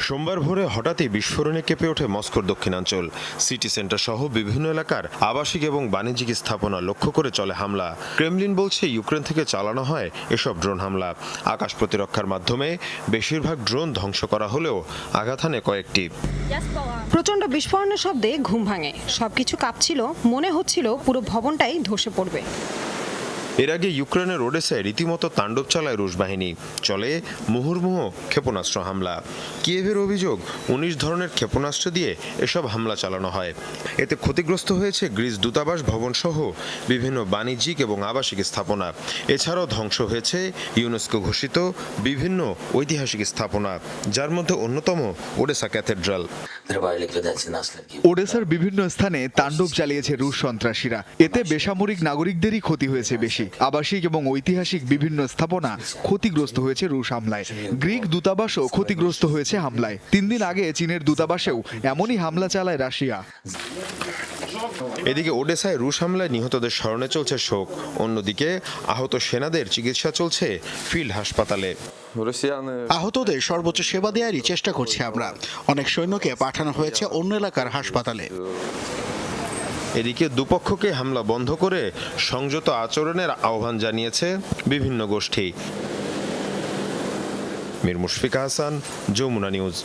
সোমবার ভোরে হঠাৎই বিস্ফোরণে কেঁপে ওঠে মস্কোর দক্ষিণাঞ্চল। সিটি সেন্টার সহ বিভিন্ন এলাকার আবাসিক এবং বাণিজ্যিক স্থাপনা লক্ষ্য করে চলে হামলা। ক্রেমলিন বলছে, ইউক্রেন থেকে চালানো হয় এসব ড্রোন হামলা। আকাশ প্রতিরক্ষার মাধ্যমে বেশিরভাগ ড্রোন ধ্বংস করা হলেও আঘাত হানে কয়েকটি। প্রচণ্ড বিস্ফোরণের শব্দে ঘুম ভাঙে। সবকিছু কাঁপছিল, মনে হচ্ছিল পুরো ভবনটাই ধসে পড়বে। এর আগে ইউক্রেনের ওডেসায় রীতিমতো তাণ্ডব চালায় রুশ বাহিনী। চলে মুহুর্মুহ ক্ষেপণাস্ত্র হামলা। কিয়েভের অভিযোগ, উনিশ ধরনের ক্ষেপণাস্ত্র দিয়ে এসব হামলা চালানো হয়। এতে ক্ষতিগ্রস্ত হয়েছে গ্রিস দূতাবাস ভবন সহ বিভিন্ন বাণিজ্যিক এবং আবাসিক স্থাপনা। এছাড়াও ধ্বংস হয়েছে ইউনেস্কো ঘোষিত বিভিন্ন ঐতিহাসিক স্থাপনা, যার মধ্যে অন্যতম ওডেসা ক্যাথেড্রাল। ওডেসার বিভিন্ন স্থানে তাণ্ডব চালিয়েছে রুশ সন্ত্রাসীরা। এতে বেসামরিক নাগরিকদেরই ক্ষতি হয়েছে বেশি। আবাসিক এবং ঐতিহাসিক বিভিন্ন স্থাপনা ক্ষতিগ্রস্ত হয়েছে রুশ হামলায়। গ্রিক দূতাবাসও ক্ষতিগ্রস্ত হয়েছে হামলায়। তিন দিন আগে চীনের দূতাবাসেও এমনই হামলা চালায় রাশিয়া। এদিকে ওডেসায় রুশ হামলায় নিহতদের স্মরণে চলছে শোক। অন্যদিকে আহত সেনাদের চিকিৎসা চলছে ফিল্ড হাসপাতালে। আহতদের সর্বোচ্চ সেবা দেওয়ারই চেষ্টা করছি আমরা। অনেক সৈন্যকে পাঠানো হয়েছে অন্য এলাকার হাসপাতালে। এদিকে দুপক্ষকে হামলা বন্ধ করে সংযত আচরণের আহ্বান জানিয়েছে বিভিন্ন গোষ্ঠী। মির মুশফিকা হাসান যমুনা নিউজ।